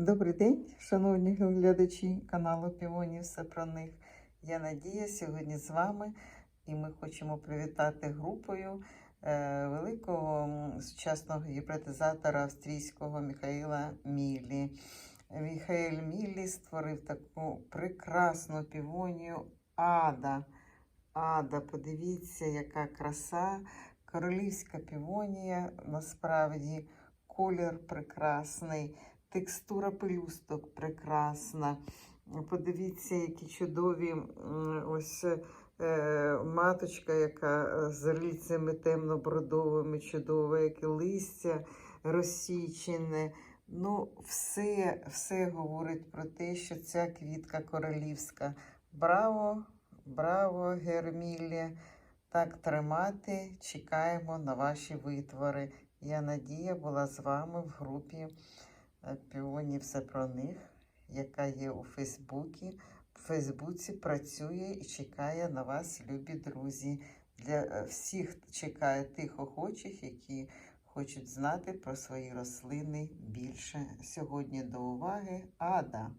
Добрий день, шановні глядачі каналу Півоні. Все про них. Я Надія сьогодні з вами, і ми хочемо привітати групою е, великого сучасного гібридизатора австрійського Міхаїла Міллі. Міхаель Міллі створив таку прекрасну півонію Ада. Ада, подивіться, яка краса. Королівська півонія, насправді колір прекрасний. Текстура пелюсток прекрасна. Подивіться, які чудові ось е, маточка, яка е, з рильцями темно-бродовими, чудове, яке листя розсічене. Ну, все, все говорить про те, що ця квітка королівська. Браво, браво, Гермілі. Так тримати. Чекаємо на ваші витвори. Я Надія була з вами в групі Піоні все про них, яка є у Фейсбуці. В Фейсбуці працює і чекає на вас, любі друзі. Для е, всіх чекає тих охочих, які хочуть знати про свої рослини більше. Сьогодні до уваги Ада.